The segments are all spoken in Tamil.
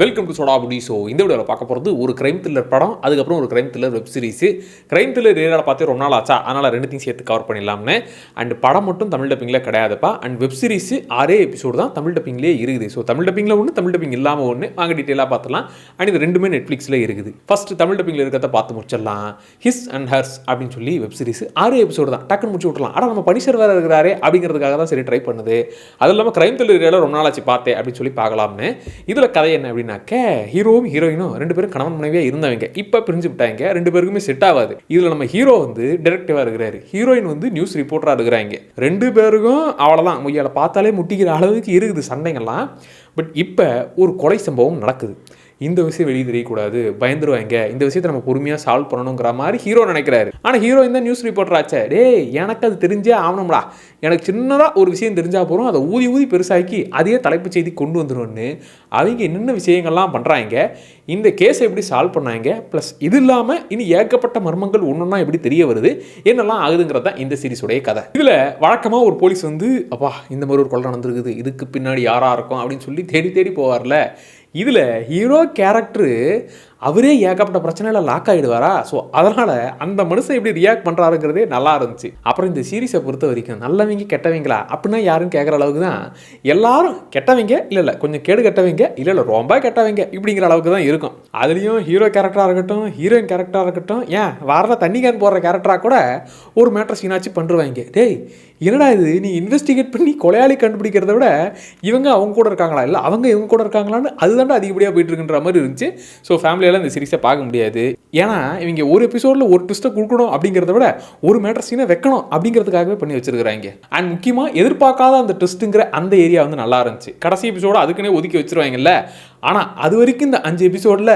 வெல்கம் டு சோடாபுடி ஸோ இந்த வீடியோவில் பார்க்க போகிறது ஒரு கிரைம் த்ரில்லர் படம் அதுக்கப்புறம் ஒரு crime thriller web series crime thriller ஏரியாவில் பார்த்து ரொம்ப நாள் ஆச்சா? அதனால் ரெண்டுத்தையும் சேர்த்து கவர் பண்ணிடலாம்னு. அண்ட் படம் மட்டும் தமிழ் டப்பிங்கில் கிடையாதுப்பா. அண்ட் வெப் சீரிஸ் ஆறே எபிசோடு தான் தமிழ் டப்பிங்லேயே இருக்குது. ஸோ தமிழ் டப்பிங்கில் ஒன்று தமிழ் டப்பிங் இல்லாமல் ஒன்று வாங்க டீட்டெயிலாக பார்த்துலாம் அண்ட் இது ரெண்டுமே நெட்ஃப்ளிக்ஸில் இருக்குது. ஃபர்ஸ்ட் தமிழ் டப்பிங்கில் இருக்கிறத பார்த்து முடிச்சிடலாம். ஹிஸ் அண்ட் ஹர்ஸ் அப்படின்னு சொல்லி வெப் சீரிஸ் ஆறு எபிசோடு தான். டக்குன்னு முடிச்சு விட்றலாம் ஆனால் நம்ம பனிஷர் வேறு இருக்கிறாரே அப்படிங்கிறதுக்காக தான் சரி ட்ரை பண்ணுது. அது இல்லாமல் கிரைம் த்ரில்லர் ஏரியாவில் ரொம்ப நாள் ஆச்சு பார்த்தேன் அப்படின்னு சொல்லி பார்க்கலாம்னு. இதில் கதை என்ன அப்படின்னாக்க ஹீரோவும் ஹீரோயினும் ரெண்டு பேரும் கணவன் மனைவியாக இருந்தவங்க. இப்போ பிரிஞ்சு விட்டாங்க ரெண்டு பேருக்குமே செட் ஆகாது. இதில் நம்ம ஹீரோ வந்து டிரெக்டிவாக இருக்கிறாரு. ஹீரோயின் வந்து நியூஸ் ரிப்போர்ட்டராக இருக்கிறாங்க. ரெண்டு பேருக்கும் அவ்வளோதான் முய்யால பார்த்தாலே முட்டிக்கிற அளவுக்கு இருக்குது சண்டைங்கள்லாம். பட் இப்போ ஒரு கொலை சம்பவம் நடக்குது. இந்த விஷயம் வெளியே தெரியக்கூடாது பயந்துருவாங்க. இந்த விஷயத்தை நம்ம பொறுமையாக சால்வ் பண்ணணுங்கிற மாதிரி ஹீரோ நினைக்கிறாரு. ஆனால் ஹீரோ இந்த நியூஸ் ரிப்போர்ட்டர் ஆச்சே. டே எனக்கு அது தெரிஞ்சே ஆகணும்டா. எனக்கு சின்னதாக ஒரு விஷயம் தெரிஞ்சால் போகிறோம் அதை ஊதி ஊதி பெருசாக்கி அதே தலைப்பு செய்தி கொண்டு வந்துடும்னு அவங்க என்னென்ன விஷயங்கள்லாம் பண்ணுறாங்க இந்த கேஸை எப்படி சால்வ் பண்ணாங்க ப்ளஸ் இது இல்லாமல் இனி ஏகப்பட்ட மர்மங்கள் ஒன்றொன்னா எப்படி தெரிய வருது என்னெல்லாம் ஆகுதுங்கிறது தான் இந்த சீரிஸுடைய கதை. இதில் வழக்கமாக ஒரு போலீஸ் வந்து அப்பா இந்த மாதிரி ஒரு கொலை நடந்திருக்குது. இதுக்கு பின்னாடி யாராக இருக்கும்? அப்படின்னு சொல்லி தேடி தேடி போவார்ல. இதில் ஹீரோ கேரக்டரு அவரே ஏகப்பட்ட பிரச்சனையில் லாக் ஆகிடுவாரா ஸோ அதனால் அந்த மனுஷன் எப்படி ரியாக்ட் பண்ணுறாருங்கிறதே நல்லா இருந்துச்சு. அப்புறம் இந்த சீரீஸை பொறுத்த வரைக்கும் நல்லவங்க கெட்டவங்களா? அப்படின்னா யாரும் கேட்குற அளவுக்கு தான் எல்லாரும் கெட்டவங்க இல்லை இல்லை கொஞ்சம் கேடு கெட்டவங்க இல்லை இல்லை ரொம்ப கெட்டவங்க இப்படிங்கிற அளவுக்கு தான் இருக்கும். அதுலேயும் ஹீரோ கேரக்டராக இருக்கட்டும் ஹீரோயின் கேரக்டராக இருக்கட்டும் ஏன் வாரத தண்ணி கேன் போடுற கேரக்டராக கூட ஒரு மேட்ரு சீனாச்சு பண்ணுருவாங்க டேய் என்னடா இது? நீ இன்வெஸ்டிகேட் பண்ணி கொலையாளி கண்டுபிடிக்கிறத விட இவங்க அவங்க கூட இருக்காங்களா? இல்லை அவங்க இவங்க கூட இருக்காங்களான்னு அதுதான் அதுதான்டா அதிகப்படியாக போயிட்டு இருக்குன்ற மாதிரி இருந்துச்சு. ஸோ ஃபேமிலியெல்லாம் இந்த சீரிஸை பார்க்க முடியாது. ஏன்னா இவங்க ஒரு எபிசோடில் ஒரு ட்விஸ்ட்டை கொடுக்கணும் அப்படிங்கிறத விட ஒரு மேட்டர் சீனை வைக்கணும் அப்படிங்கிறதுக்காகவே பண்ணி வச்சிருக்கிறாங்க. அண்ட் முக்கியமாக எதிர்பார்க்காத அந்த ட்விஸ்ட்டுங்கிற அந்த ஏரியா வந்து நல்லா இருந்துச்சு. கடைசி எபிசோட அதுக்குன்னே ஒதுக்கி வச்சிருவாங்கல்ல. ஆனால் அது வரைக்கும் இந்த அஞ்சு எபிசோடில்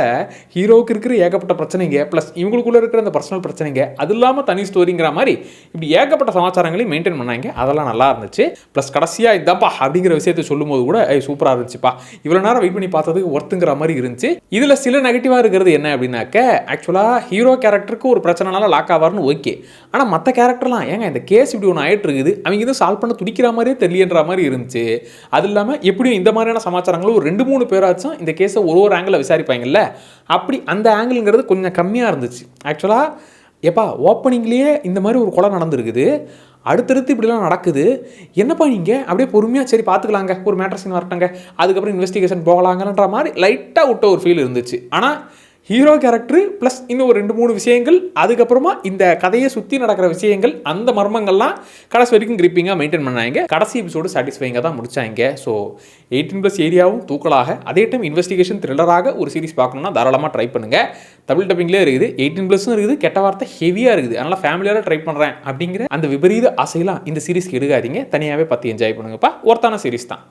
ஹீரோவுக்கு இருக்கிற ஏகப்பட்ட பிரச்சனைங்க ப்ளஸ் இவங்களுக்குள்ள இருக்கிற அந்த பர்சனல் பிரச்சனைங்க அது இல்லாமல் தனி ஸ்டோரிங்கிற மாதிரி இப்படி ஏகப்பட்ட சமாச்சாரங்களையும் மெயின்டைன் பண்ணாங்க. அதெல்லாம் நல்லா இருந்துச்சு. ப்ளஸ் கடைசியாக இதாப்பா அப்படிங்கிற விஷயத்தை சொல்லும்போது கூட சூப்பராக இருந்துச்சுப்பா. இவ்வளோ நேரம் வெயிட் பண்ணி பார்த்தது பார்த்ததுக்கு ஒர்த்துங்கிற மாதிரி இருந்துச்சு. இதில் சில நெகட்டிவாக இருக்கிறது என்ன அப்படின்னாக்க ஆக்சுவலாக ஹீரோ கேரக்டருக்கு ஒரு பிரச்சனைனால லாக் ஆவார்னு ஓகே ஆனால் மற்ற கேரக்டர்லாம் ஏங்க இந்த கேஸ் இப்படி ஒன்று ஆகிட்டு இருக்குது அவங்க இதை சால்வ் பண்ண துடிக்கிற மாதிரியே தெரியன்ற மாதிரி இருந்துச்சு. அது இல்லாமல் எப்படியும் இந்த மாதிரியான சமாச்சாரங்களும் ஒரு ரெண்டு மூணு பேராச்சும் இந்த கேஸை ஒரு ஒரு ஆங்கிளில் விசாரிப்பாங்கல்ல? அப்படி அந்த ஆங்கிள்ங்கிறது கொஞ்சம் கம்மியாக இருந்துச்சு. ஆக்சுவலாக எப்பா ஓப்பனிங்லேயே இந்த மாதிரி ஒரு கொலை நடந்திருக்குது. அடுத்தடுத்து இப்படிலாம் நடக்குது. என்னப்பா நீங்கள் அப்படியே பொறுமையாக சரி பார்த்துக்கலாங்க. ஒரு மேட்ரஸின் சீன் வரட்டங்க அதுக்கப்புறம் இன்வெஸ்டிகேஷன் போகலாங்கன்ற மாதிரி லைட்டாக விட்ட ஒரு ஃபீல் இருந்துச்சு. ஆனால் ஹீரோ கேரக்டரு ப்ளஸ் இன்னும் ஒரு ரெண்டு மூணு விஷயங்கள். அதுக்கப்புறமா இந்த கதையை சுற்றி நடக்கிற விஷயங்கள் அந்த மர்மங்கள்லாம் கடைசி வரைக்கும் கிரிப்பிங்காக மெயின்டைன் பண்ணாங்க. கடைசி எபிசோடு சாட்டிஸ்ஃபைங்காக தான் முடிச்சாங்க. ஸோ எயிட்டீன் ப்ளஸ் ஏரியாவும் தூக்கலாக. அதே டைம் இன்வெஸ்டிகேஷன் த்ரில்லராக ஒரு சீரிஸ் பார்க்கணும்னா தாராளமாக ட்ரை பண்ணுங்கள் தமிழ் டப்பிங்லேயே இருக்குது எயிட்டீன் ப்ளஸும் இருக்குது கெட்ட வார்த்தை ஹெவியாக இருக்குது. அதனால் ஃபேமிலியாக ட்ரை பண்ணுறேன் அப்படிங்கிற அந்த விபரீத ஆசையெல்லாம் இந்த சீரிஸ்க்கு எடுக்காதீங்க. தனியாகவே பார்த்து என்ஜாய் பண்ணுங்கப்பா. ஒருத்தான சீரிஸ் தான்.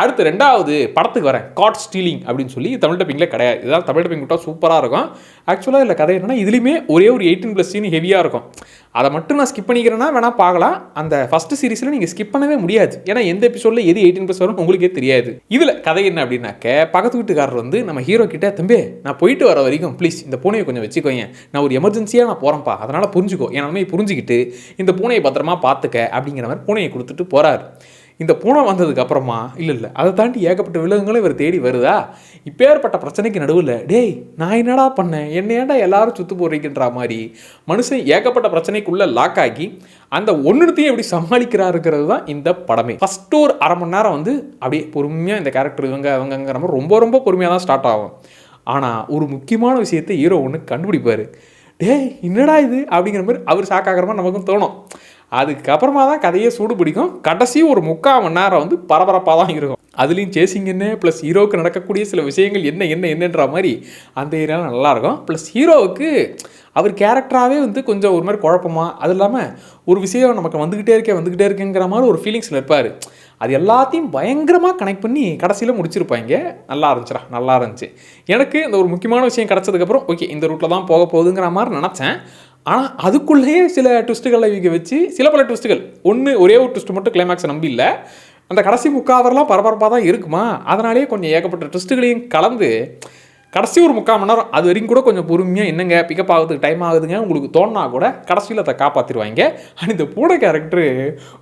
அடுத்து ரெண்டாவது படத்துக்கு வரேன். காட் ஸ்டீலிங் அப்படின்னு சொல்லி தமிழ் டப்பிங்கில் கிடையாது. இதெல்லாம் தமிழ் டப்பிங் விட்டால் சூப்பராக இருக்கும். ஆக்சுவலாக இல்லை கதை என்னன்னா இதுலேயுமே ஒரே ஒரு எயிட்டீன் ப்ளஸ் சீன் ஹெவியாக இருக்கும். அதை மட்டும் நான் ஸ்கிப் பண்ணிக்கிறேன்னா வேணால் பார்க்கலாம். அந்த ஃபஸ்ட்டு சீரிஸில் நீங்கள் ஸ்கிப் பண்ணவே முடியாது. ஏன்னா எந்த எபிசோடில் எது எயிட்டீன் ப்ளஸ் வரும் உங்களுக்கே தெரியாது. இதில் கதை என்ன அப்படின்னாக்க பக்கத்து வீட்டுக்காரர் வந்து நம்ம ஹீரோ கிட்ட தம்பி நான் போயிட்டு வர வரைக்கும் ப்ளீஸ் இந்த பூனையை கொஞ்சம் வச்சுக்கோங்க நான் ஒரு எமர்ஜென்சியாக நான் போகிறேன்ப்பா அதனால் புரிஞ்சுக்கோ. என் புரிஞ்சுக்கிட்டு இந்த பூனையை பத்திரமா பார்த்துக்க அப்படிங்கிற மாதிரி பூனையை கொடுத்துட்டு போகிறாரு இந்த பூனை வந்ததுக்கு அப்புறமா இல்லை இல்லை அதை தாண்டி ஏகப்பட்ட விலங்குகளும் இவர் தேடி வருதா? இப்பேற்பட்ட பிரச்சனைக்கு நடுவில் டேய் நான் என்னடா பண்ணேன்? என்ன ஏன்டா எல்லாரும் சுத்து போடுறீங்கன்ற மாதிரி மனுஷன் ஏகப்பட்ட பிரச்சனைக்குள்ளே லாக் ஆகி அந்த ஒன்றுத்தையும் எப்படி சமாளிக்கிறாருங்கிறது தான் இந்த படமே. ஃபஸ்ட்டு ஒரு அரை மணி நேரம் வந்து அப்படியே பொறுமையாக இந்த கேரக்டர் இவங்க அவங்கங்கிற மாதிரி ரொம்ப ரொம்ப பொறுமையாக தான் ஸ்டார்ட் ஆகும். ஆனால் ஒரு முக்கியமான விஷயத்தை ஹீரோ ஒன்று கண்டுபிடிப்பார். டேய் என்னடா இது? அப்படிங்கிற மாதிரி அவர் ஷாக்காகிற மாதிரி நமக்கும் தோணும். அதுக்கப்புறமா தான் கதையே சூடு பிடிக்கும் கடைசி ஒரு முக்கால் மணி நேரம் வந்து பரபரப்பாக தான் இருக்கும். அதுலேயும் சேசிங் என்ன ப்ளஸ் ஹீரோவுக்கு நடக்கக்கூடிய சில விஷயங்கள் என்ன என்ன என்னன்ற மாதிரி அந்த ஏரியாவில் நல்லாயிருக்கும் ப்ளஸ் ஹீரோவுக்கு அவர் கேரக்டராகவே வந்து கொஞ்சம் ஒரு மாதிரி குழப்பமா அது இல்லாமல் ஒரு விஷயம் நமக்கு வந்துக்கிட்டே இருக்கே வந்துக்கிட்டே இருக்கேங்கிற மாதிரி ஒரு ஃபீலிங்ஸில் இருப்பார். அது எல்லாத்தையும் பயங்கரமாக கனெக்ட் பண்ணி கடைசியில் முடிச்சிருப்பாங்க நல்லா இருந்துச்சுடா நல்லா இருந்துச்சு. எனக்கு இந்த ஒரு முக்கியமான விஷயம் கிடச்சதுக்கப்புறம் ஓகே இந்த ரூட்டில் தான் போக போகுதுங்கிற மாதிரி நினச்சேன். ஆனால் அதுக்குள்ளேயே சில ட்விஸ்ட்டுகளை இங்கே வச்சு சில பல ட்விஸ்ட்டுகள் ஒன்று ஒரே ஒரு ட்விஸ்ட் மட்டும் கிளைமேக்ஸை நம்பி இல்லை. அந்த கடைசி முக்காவரெலாம் பரபரப்பாக தான் இருக்குமா? அதனாலேயே கொஞ்சம் ஏகப்பட்ட ட்விஸ்ட்டுகளையும் கலந்து கடைசி ஒரு முக்கால் மணி நேரம் அது வரைக்கும் கூட கொஞ்சம் பொறுமையாக என்னங்க பிக்கப் ஆகுறதுக்கு டைம் ஆகுதுங்க உங்களுக்கு தோணுனா கூட கடைசியில் அதை காப்பாற்றிடுவாங்க அண்ட் இந்த பூனை கேரக்டரு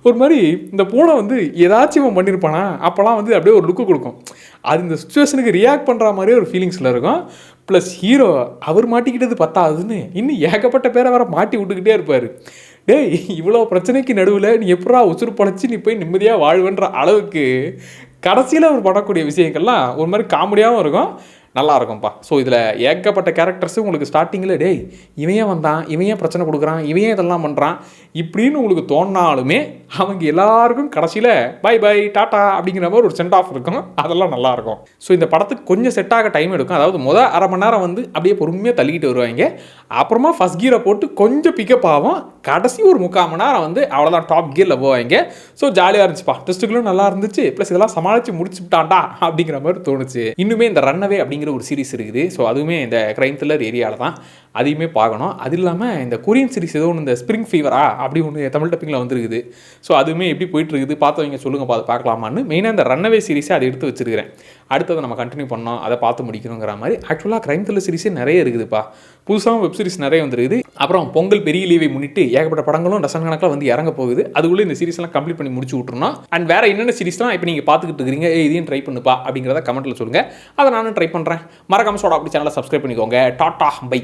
ஒரு மாதிரி இந்த பூனை வந்து ஏதாச்சும் இவன் பண்ணியிருப்பானா அப்போல்லாம் வந்து அப்படியே ஒரு லுக்கு கொடுக்கும். அது இந்த சுச்சுவேஷனுக்கு ரியாக்ட் பண்ணுற மாதிரியே ஒரு ஃபீலிங்ஸில் இருக்கும். ப்ளஸ் ஹீரோ அவர் மாட்டிக்கிட்டது பத்தாதுன்னு இன்னும் ஏகப்பட்ட பேரை வேற மாட்டி விட்டுக்கிட்டே இருப்பார். டேய் இவ்வளோ பிரச்சனைக்கு நடுவில் நீ எப்படா உசுறு படைச்சி நீ போய் நிம்மதியாக வாழ்வேன்ற அளவுக்கு கடைசியில் அவர் பண்ணக்கூடிய விஷயங்கள்லாம் ஒரு மாதிரி காமெடியாகவும் இருக்கும். நல்லா இருக்கும்ப்பா ஸோ இதில் ஏகப்பட்ட கேரக்டர்ஸு உங்களுக்கு ஸ்டார்டிங்கில் டேய் இவன் வந்தான் இவன் ஏன் பிரச்சனை கொடுக்குறான் இவன் இதெல்லாம் பண்ணுறான் இப்படின்னு உங்களுக்கு தோணினாலுமே அவங்க எல்லாருக்கும் கடைசியில் பை பை டாட்டா அப்படிங்கிற மாதிரி ஒரு சென்ட் ஆஃப் இருக்கும். அதெல்லாம் நல்லாயிருக்கும். ஸோ இந்த படத்துக்கு கொஞ்சம் செட் ஆக டைம் எடுக்கும். அதாவது முதல் அரை மணி நேரம் வந்து அப்படியே பொறுமையாக தள்ளிக்கிட்டு வருவாங்க. அப்புறமா ஃபஸ்ட் கீரை போட்டு கொஞ்சம் பிக்கப் ஆகும். கடைசி ஒரு முக்கால் மணி நேரம் வந்து அவ்வளோதான் டாப் கியரில் போவாங்க. ஸோ ஜாலியாக இருந்துச்சுப்பா. டெஸ்ட்டுகளும் நல்லா இருந்துச்சு. ப்ளஸ் இதெல்லாம் சமாளித்து முடிச்சுட்டான்டா அப்படிங்கிற மாதிரி தோணுச்சு. இன்னுமே இந்த ரன்னவே அப்படிங்கிற ஒரு சீரிஸ் இருக்குது. ஸோ அதுவுமே இந்த க்ரைம் த்ரில்லர் ஏரியாவில் தான். அதையுமே பார்க்கணும். அது இல்லாமல் இந்த கொரியன் சீரிஸ் ஏதோ ஒன்று இந்த ஸ்ப்ரிங் ஃபீவரா அப்படி ஒன்று தமிழ் டப்பிங்கில் வந்துருக்குது. ஸோ அதுவுமே எப்படி போயிட்டுருக்குது பார்த்தவங்க சொல்லுங்கள் பார்த்து பார்க்கலாமான்னு மெயினாக இந்த ரன்னவே சீரிஸை அதை எடுத்து வச்சிருக்கிறேன். அடுத்ததை நம்ம கண்டினியூ பண்ணோம் அதை பார்த்து முடிக்கணுங்கிற மாதிரி. ஆக்சுவலாக க்ரைம் த்ரில்லர் சீரிஸே நிறைய இருக்குதுப்பா. புதுசாகவும் வெப் சீரிஸ் நிறைய வந்துருக்குது. அப்புறம் பொங்கல் பெரிய லீவை முன்னிட்டு ஏகப்பட்ட படங்களும் டசன் கணக்கில் வந்து இறங்க போகுது. அதுக்குள்ளே இந்த சீரிஸ்லாம் கம்ப்ளீட் பண்ணி முடிச்சு விட்ருணும் அண்ட் வேறு என்னென்ன சீரிஸ்லாம் இப்போ நீங்கள் பார்த்துக்கிட்டு இருக்கிறீங்க இதையும் ட்ரை பண்ணுப்பா அப்படிங்கிறத கமெண்ட்டில் சொல்லுங்கள் அதை நானும் ட்ரை பண்ணுறேன் மறக்காம சோடா அப்படி சேனலை சப்ஸ்கிரைப் பண்ணிக்கோங்க. Tata bye